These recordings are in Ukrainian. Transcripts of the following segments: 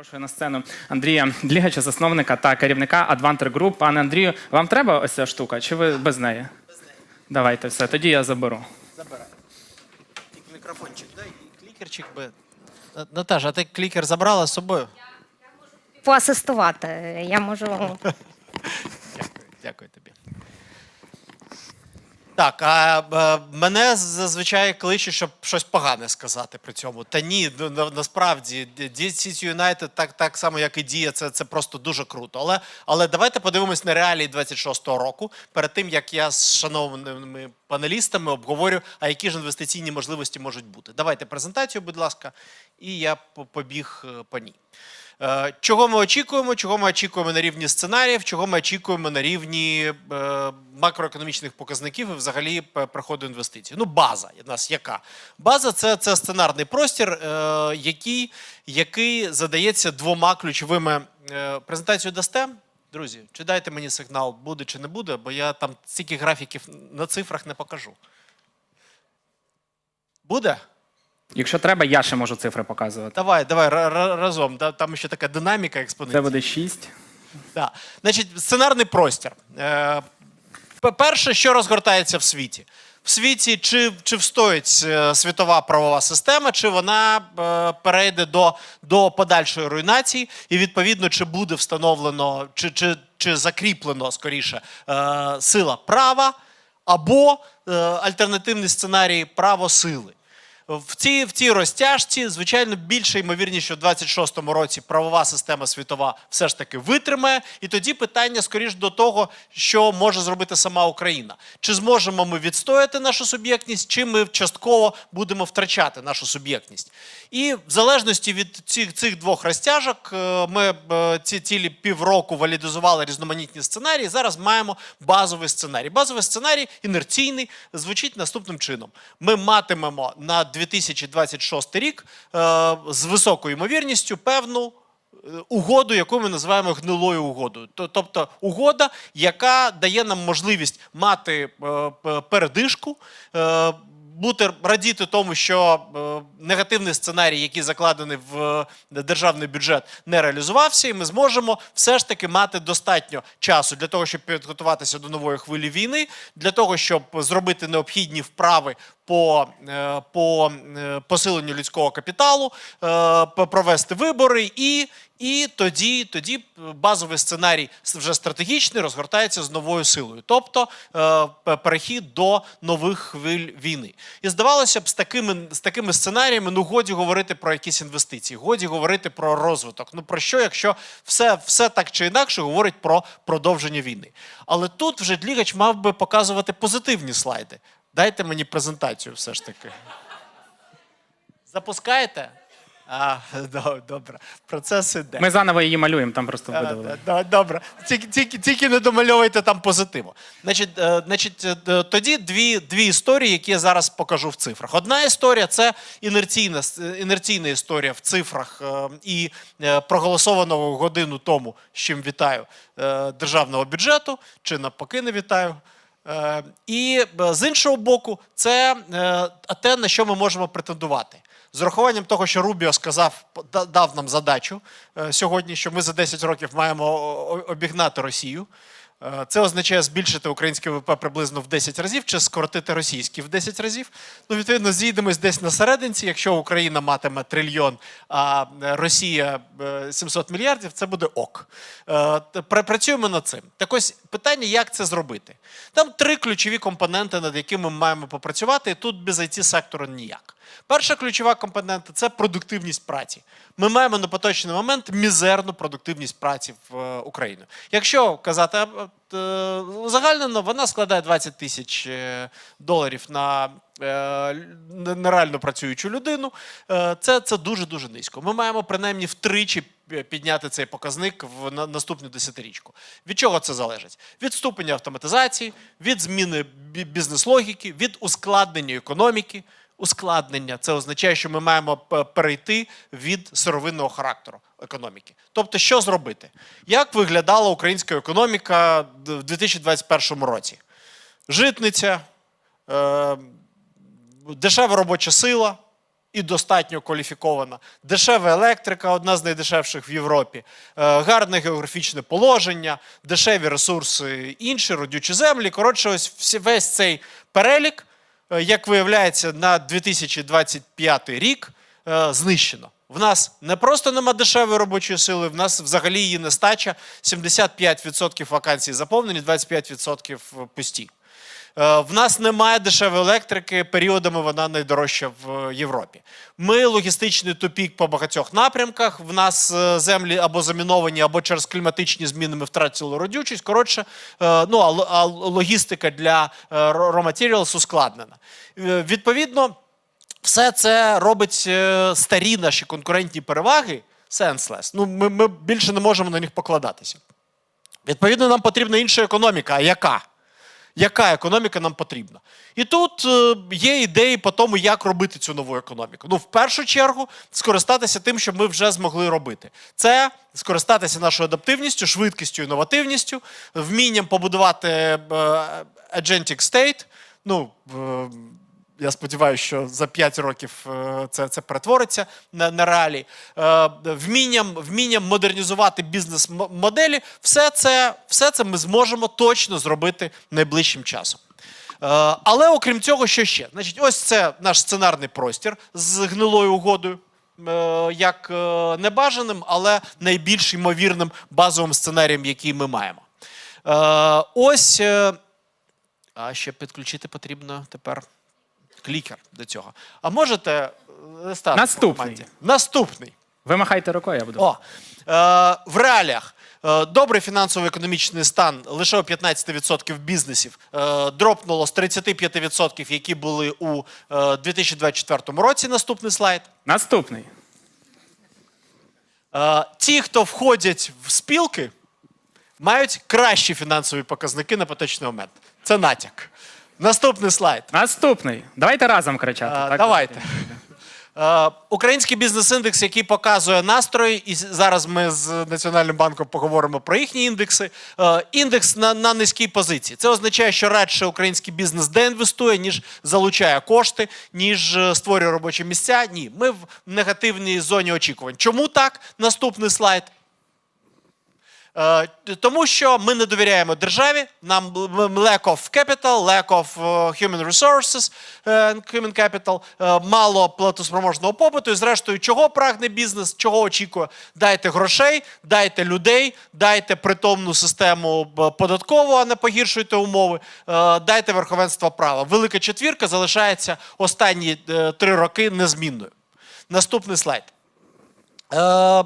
Запрошую на сцену Андрія Длігача, засновника та керівника Advanter Group. Пане Андрію, вам треба ось ця штука, чи ви без неї? Без неї. Давайте все, тоді я заберу. Забирай. Тільки мікрофончик дай і клікерчик би. На- Наташа, а ти клікер забрала з собою? поасистувати. Я можу Дякую, дякую тобі. Так, а мене зазвичай кличуть, щоб щось погане сказати при цьому. Та ні, на, насправді DC United так, так само, як і Дія, це, це просто дуже круто. Але, але давайте подивимось на реалії 26-го року. Перед тим як я з шановними панелістами обговорю, а які ж інвестиційні можливості можуть бути. Давайте презентацію, будь ласка, і я по- побіг е, по ній. Е, Чого ми очікуємо? Чого ми очікуємо на рівні сценаріїв? Чого ми очікуємо на рівні е, макроекономічних показників і взагалі п- приходу інвестицій? Ну, база у нас яка? База це, це сценарний простір, е, який, який задається двома ключовими е, презентацію дасте. Друзі, чи дайте мені сигнал, буде чи не буде, бо я там стільки графіків на цифрах не покажу. Буде? Якщо треба, я ще можу цифри показувати. Давай, давай ра- ра- разом. Там ще така динаміка експоненційна. Це буде 6. Да. Значить, сценарний простір. Е, п- Перше, що розгортається в світі. В світі чи, чи встоїть е, світова правова система, чи вона е, перейде до, до подальшої руйнації, і відповідно, чи буде встановлено, чи, чи, чи закріплено скоріше е, сила права, або е, альтернативний сценарій право сили. В цій, в цій розтяжці, звичайно, більше ймовірність, що в 26-му році правова система світова все ж таки витримає. І тоді питання скоріш до того, що може зробити сама Україна. Чи зможемо ми відстояти нашу суб'єктність, чи ми частково будемо втрачати нашу суб'єктність? І в залежності від цих, цих двох розтяжок, е, ми е, ці цілі півроку валідизували різноманітні сценарії. Зараз маємо базовий сценарій. Базовий сценарій інерційний звучить наступним чином: ми матимемо на 2026 рік е, з високою ймовірністю певну. е, Угоду, яку ми називаємо гнилою угодою, тобто угода, яка дає нам можливість мати е, передишку, бути радіти тому, що е, негативний сценарій, який закладений в е, державний бюджет, не реалізувався, і ми зможемо все ж таки мати достатньо часу для того, щоб підготуватися до нової хвилі війни, для того, щоб зробити необхідні вправи по, е, по е, посиленню людського капіталу, е, провести вибори і. І тоді, тоді базовий сценарій вже стратегічний розгортається з новою силою, тобто перехід до нових хвиль війни. І здавалося б, з такими, з такими сценаріями ну годі говорити про якісь інвестиції, годі говорити про розвиток. Ну про що, якщо все, все так чи інакше говорить про продовження війни? Але тут вже Длігач мав би показувати позитивні слайди. Дайте мені презентацію все ж таки. Запускаєте? А, добре. Процес іде. Ми заново її малюємо, там просто Е, да, Добре. Тільки, тільки, тільки не домальовуйте там позитиву. Значить, е, значить, е, тоді дві, дві історії, які я зараз покажу в цифрах. Одна історія це інерційна, е, інерційна історія в цифрах і проголосованого годину тому, з чим вітаю, державного бюджету, чи навпаки не вітаю. Е, І е, з іншого боку, це е, те, на що ми можемо претендувати. З урахуванням того, що Рубіо сказав, дав нам задачу сьогодні, що ми за 10 років маємо обігнати Росію. Е, Це означає збільшити українське ВВП приблизно в 10 разів чи скоротити російське в 10 разів. Ну, відповідно, зійдемось десь на серединці. Якщо Україна матиме трильйон, а е, Росія е, 700 мільярдів, це буде ок. Е, Працюємо над цим. Так ось питання, як це зробити? Там три ключові компоненти, над якими ми маємо попрацювати, і тут без it сектору ніяк. Перша ключова компонента це продуктивність праці. Ми маємо на поточний момент мізерну продуктивність праці в е, Україні. Якщо казати е, е, вона складає 20 тисяч е, доларів на е, лю- на реально працюючу людину. Це, це дуже дуже низько. Ми маємо принаймні втричі підняти цей показник в наступну десятирічку. Від чого це залежить? Від ступеня автоматизації, від зміни бізнес-логіки, від ускладнення економіки. Ускладнення це означає, що ми маємо перейти від сировинного характеру економіки. Тобто, що зробити? Як виглядала українська економіка в 2021 році? Житниця, е, дешева робоча сила, і достатньо кваліфікована. Дешева електрика, одна з найдешевших в Європі, е, гарне географічне положення, дешеві ресурси інші, родючі землі. Коротше, ось весь цей перелік, як виявляється, на 2025 рік е, знищено. В нас не просто нема дешевої робочої сили, в нас взагалі її нестача. 75% вакансій заповнені, 25% пусті. Е, В нас немає дешевої електрики, періодами вона найдорожча в Європі. Ми логістичний тупік по багатьох напрямках. В нас е, землі або заміновані, або через кліматичні зміни ми втратили родючість. Коротше, е, ну а логістика для raw materials ускладнена. Відповідно, все це робить старі наші конкурентні переваги senseless. Ну, ми, ми більше не можемо на них покладатися. Відповідно, нам потрібна інша економіка. А яка? Яка економіка нам потрібна? І тут е, є ідеї по тому, як робити цю нову економіку. Ну, в першу чергу, скористатися тим, що ми вже змогли робити. Це скористатися нашою адаптивністю, швидкістю, інновативністю, вмінням побудувати е, agentic state. Ну, е, я сподіваюся, що за 5 років е, це, це перетвориться на, на реалії. Е, Вмінням, вмінням модернізувати бізнес-моделі, все це, все це ми зможемо точно зробити найближчим часом. Е, Але окрім цього, що ще? Значить, ось це наш сценарний простір з гнилою угодою. Як небажаним, але найбільш ймовірним базовим сценарієм, який ми маємо. Ось. А ще підключити потрібно тепер клікер до цього. А можете е, листати? по Наступний. команді? Наступний. Ви махайте рукою, я буду. О, е, в реаліях е, добрий фінансово-економічний стан лише у 15% бізнесів е, дропнуло з 35%, які були у е, 2024 році. Наступний слайд. Наступний. Е, ті, хто входять в спілки, мають кращі фінансові показники на поточний момент. Це натяк. Наступний слайд. Наступний. Давайте разом кричати. А, так? давайте. Е, Український бізнес-індекс, який показує настрої, і зараз ми з Національним банком поговоримо про їхні індекси. Е, Індекс на, на низькій позиції. Це означає, що радше український бізнес деінвестує, ніж залучає кошти, ніж е, створює робочі місця. Ні, ми в негативній зоні очікувань. Чому так? Наступний слайд. Е, Тому що ми не довіряємо державі. Нам lack of capital, lack of е, human resources, е, human capital, мало платоспроможного побуту. І зрештою, чого прагне бізнес, чого очікує? Дайте грошей, дайте людей, дайте притомну систему податкову, а не погіршуйте умови. Дайте верховенство права. Велика четвірка залишається останні три роки незмінною. Наступний слайд. Е,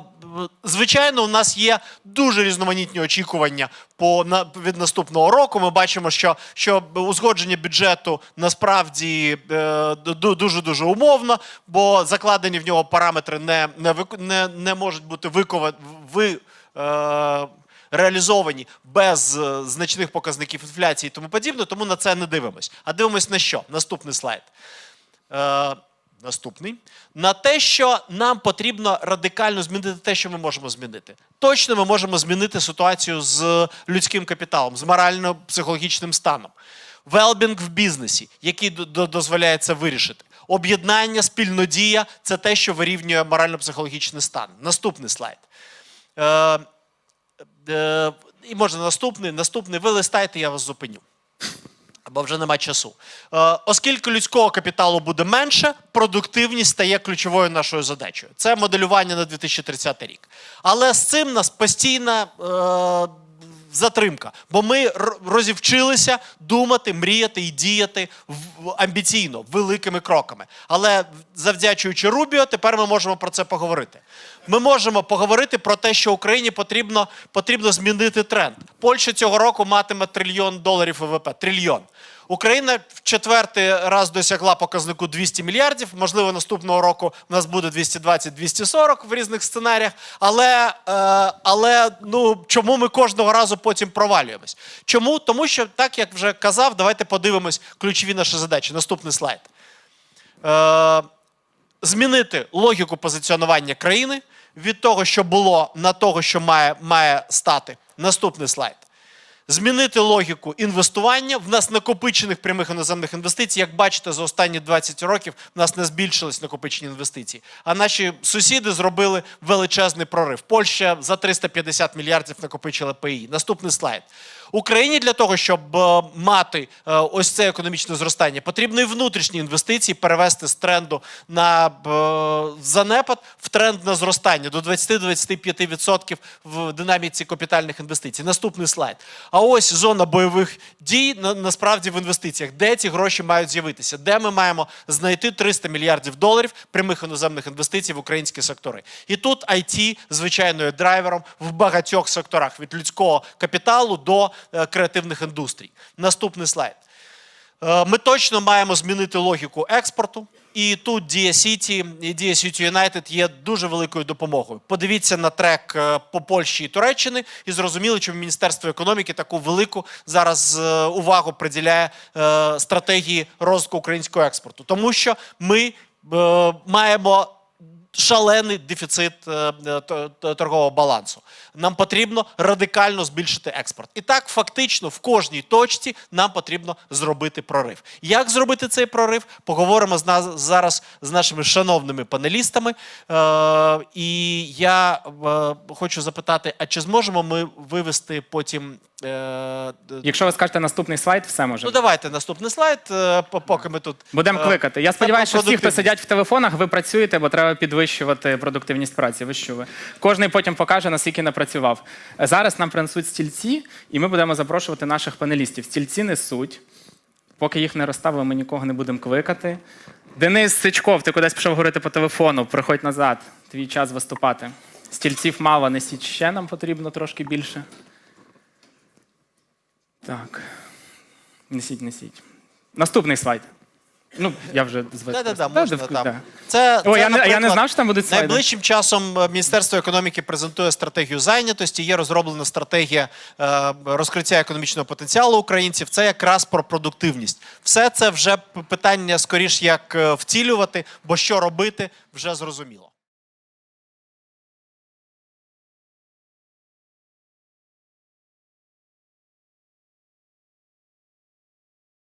Звичайно, у нас є дуже різноманітні очікування по від наступного року. Ми бачимо, що, що узгодження бюджету насправді дуже дуже умовно, бо закладені в нього параметри не, не, не, не можуть бути викова, ви, е, реалізовані без е, значних показників інфляції і тому подібне. Тому на це не дивимось. А дивимось на що? Наступний слайд. Е, Наступний на те, що нам потрібно радикально змінити те, що ми можемо змінити. Точно ми можемо змінити ситуацію з людським капіталом, з морально-психологічним станом. Велбінг в бізнесі, який дозволяє це вирішити. Об'єднання, спільнодія це те, що вирівнює морально-психологічний стан. Наступний слайд. Е, е, і можна наступний, наступний. Ви листайте, я вас зупиню бо вже нема часу. Е, оскільки людського капіталу буде менше, продуктивність стає ключовою нашою задачею. Це моделювання на 2030 рік. Але з цим нас постійна е, затримка, бо ми розівчилися думати, мріяти і діяти амбіційно, великими кроками. Але завдячуючи Рубіо, тепер ми можемо про це поговорити. Ми можемо поговорити про те, що Україні потрібно, потрібно змінити тренд. Польща цього року матиме трильйон доларів ВВП. Трильйон. Україна в четвертий раз досягла показнику 200 мільярдів. Можливо, наступного року в нас буде 220-240 в різних сценаріях. Але, е, але ну, чому ми кожного разу потім провалюємось? Чому? Тому що, так як вже казав, давайте подивимось ключові наші задачі. Наступний слайд. Е, змінити логіку позиціонування країни від того, що було, на того, що має, має стати. Наступний слайд. Змінити логіку інвестування. В нас накопичених прямих іноземних інвестицій, як бачите, за останні 20 років в нас не збільшились накопичені інвестиції. А наші сусіди зробили величезний прорив. Польща за 350 мільярдів накопичила ПІ. Наступний слайд. Україні для того, щоб е, мати е, ось це економічне зростання, потрібно і внутрішні інвестиції перевести з тренду на е, занепад в тренд на зростання до 20-25% в динаміці капітальних інвестицій. Наступний слайд. А ось зона бойових дій на, насправді в інвестиціях. Де ці гроші мають з'явитися? Де ми маємо знайти 300 мільярдів доларів прямих іноземних інвестицій в українські сектори? І тут IT, звичайно, є драйвером в багатьох секторах від людського капіталу до е, креативних індустрій. Наступний слайд. Е, Ми точно маємо змінити логіку експорту. І тут Дія Сіті і Дія Сіті Юнайтед є дуже великою допомогою. Подивіться на трек е, по Польщі і Туреччини, і зрозуміли, чому Міністерство економіки таку велику зараз е, увагу приділяє стратегії розвитку українського експорту, тому що ми маємо шалений дефіцит е, е, торгового балансу. Нам потрібно радикально збільшити експорт. І так, фактично, в кожній точці нам потрібно зробити прорив. Як зробити цей прорив? Поговоримо з нас зараз з нашими шановними панелістами. Е, і я е, хочу запитати: а чи зможемо ми вивести потім? Е, Якщо ви скажете наступний слайд, все може. ну, давайте наступний слайд, е, по- поки ми тут Будемо е, кликати. Я сподіваюся, що всі, хто продуктивність. сидять в телефонах, ви працюєте, бо треба підвищувати продуктивність праці. Ви що ви? Кожний потім покаже, наскільки напрацював. Зараз нам принесуть стільці, і ми будемо запрошувати наших панелістів. Стільці несуть. Поки їх не розставили, ми нікого не будемо кликати. Денис Сичков, ти кудись пішов говорити по телефону. Приходь назад. Твій час виступати. Стільців мало, несіть ще нам потрібно трошки більше. Так. Несіть, несіть. Наступний слайд. Ну, я вже да, можна там. Це, О, це, я не- я не наприклад, знав, що там будуть слайди. Найближчим часом е, Міністерство економіки презентує стратегію зайнятості. Є розроблена стратегія е, розкриття економічного потенціалу українців. Це якраз про продуктивність. Все це вже п- питання скоріш як е, втілювати, бо що робити вже зрозуміло.